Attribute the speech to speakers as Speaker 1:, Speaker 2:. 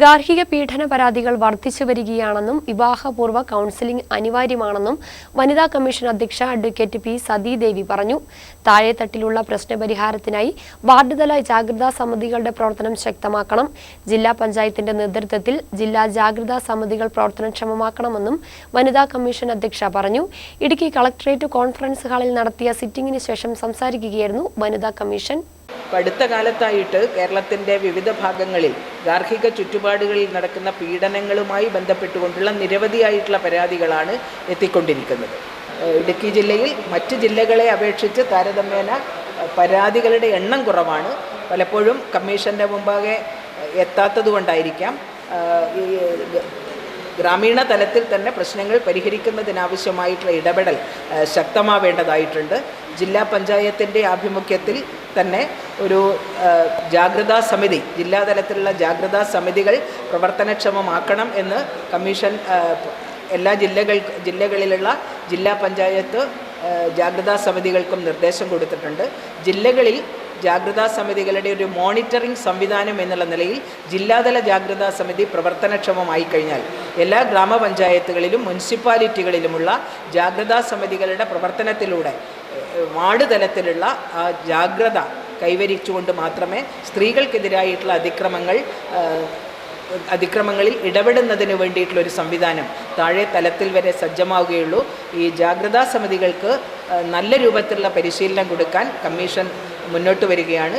Speaker 1: ഗാർഹിക പീഡന പരാതികൾ വർദ്ധിച്ചു വരികയാണെന്നും വിവാഹപൂർവ കൗൺസിലിംഗ് അനിവാര്യമാണെന്നും വനിതാ കമ്മീഷൻ അധ്യക്ഷ അഡ്വക്കേറ്റ് പി സതീദേവി പറഞ്ഞു. താഴെത്തട്ടിലുള്ള പ്രശ്നപരിഹാരത്തിനായി വാർഡുതല ജാഗ്രതാ സമിതികളുടെ പ്രവർത്തനം ശക്തമാക്കണം. ജില്ലാ പഞ്ചായത്തിന്റെ നേതൃത്വത്തിൽ ജില്ലാ ജാഗ്രതാ സമിതികൾ പ്രവർത്തനക്ഷമമാക്കണമെന്നും വനിതാ കമ്മീഷൻ അധ്യക്ഷ പറഞ്ഞു. ഇടുക്കി കളക്ടറേറ്റ് കോൺഫറൻസ് ഹാളിൽ നടത്തിയ സിറ്റിംഗിന് ശേഷം സംസാരിക്കുകയായിരുന്നു വനിതാ കമ്മീഷൻ.
Speaker 2: ഇപ്പം അടുത്ത കാലത്തായിട്ട് കേരളത്തിന്റെ വിവിധ ഭാഗങ്ങളിൽ ഗാർഹിക ചുറ്റുപാടുകളിൽ നടക്കുന്ന പീഡനങ്ങളുമായി ബന്ധപ്പെട്ടുകൊണ്ടുള്ള നിരവധിയായിട്ടുള്ള പരാതികളാണ് എത്തിക്കൊണ്ടിരിക്കുന്നത്. ഇടുക്കി ജില്ലയിൽ മറ്റ് ജില്ലകളെ അപേക്ഷിച്ച് താരതമ്യേന പരാതികളുടെ എണ്ണം കുറവാണ്. പലപ്പോഴും കമ്മീഷന്റെ മുമ്പാകെ എത്താത്തതുകൊണ്ടായിരിക്കാം ഈ ഗ്രാമീണ തലത്തിൽ തന്നെ പ്രശ്നങ്ങൾ പരിഹരിക്കുന്നതിനാവശ്യമായിട്ടുള്ള ഇടപെടൽ ശക്തമാവേണ്ടതായിട്ടുണ്ട്. ജില്ലാ പഞ്ചായത്തിന്റെ ആഭിമുഖ്യത്തിൽ തന്നെ ഒരു ജാഗ്രതാ സമിതി ജില്ലാതലത്തിലുള്ള ജാഗ്രതാ സമിതികൾ പ്രവർത്തനക്ഷമമാക്കണം എന്ന് കമ്മീഷൻ എല്ലാ ജില്ലകൾ ജില്ലകളിലുള്ള ജില്ലാ പഞ്ചായത്ത് ജാഗ്രതാ സമിതികൾക്കും നിർദ്ദേശം കൊടുത്തിട്ടുണ്ട്. ജില്ലകളിൽ ജാഗ്രതാ സമിതികളുടെ ഒരു മോണിറ്ററിംഗ് സംവിധാനം എന്നുള്ള നിലയിൽ ജില്ലാതല ജാഗ്രതാ സമിതി പ്രവർത്തനക്ഷമമായി കഴിഞ്ഞാൽ എല്ലാ ഗ്രാമപഞ്ചായത്തുകളിലും മുനിസിപ്പാലിറ്റികളിലുമുള്ള ജാഗ്രതാ സമിതികളുടെ പ്രവർത്തനത്തിലൂടെ വാർഡ് തലത്തിലുള്ള ആ ജാഗ്രത കൈവരിച്ചുകൊണ്ട് മാത്രമേ സ്ത്രീകൾക്കെതിരായിട്ടുള്ള അതിക്രമങ്ങൾ അതിക്രമങ്ങളിൽ ഇടപെടുന്നതിന് വേണ്ടിയിട്ടുള്ള ഒരു സംവിധാനം താഴെ തലത്തിൽ വരെ സജ്ജമാവുകയുള്ളൂ. ഈ ജാഗ്രതാ സമിതികൾക്ക് നല്ല രൂപത്തിലുള്ള പരിശീലനം കൊടുക്കാൻ കമ്മീഷൻ മുന്നോട്ട് വരികയാണ്.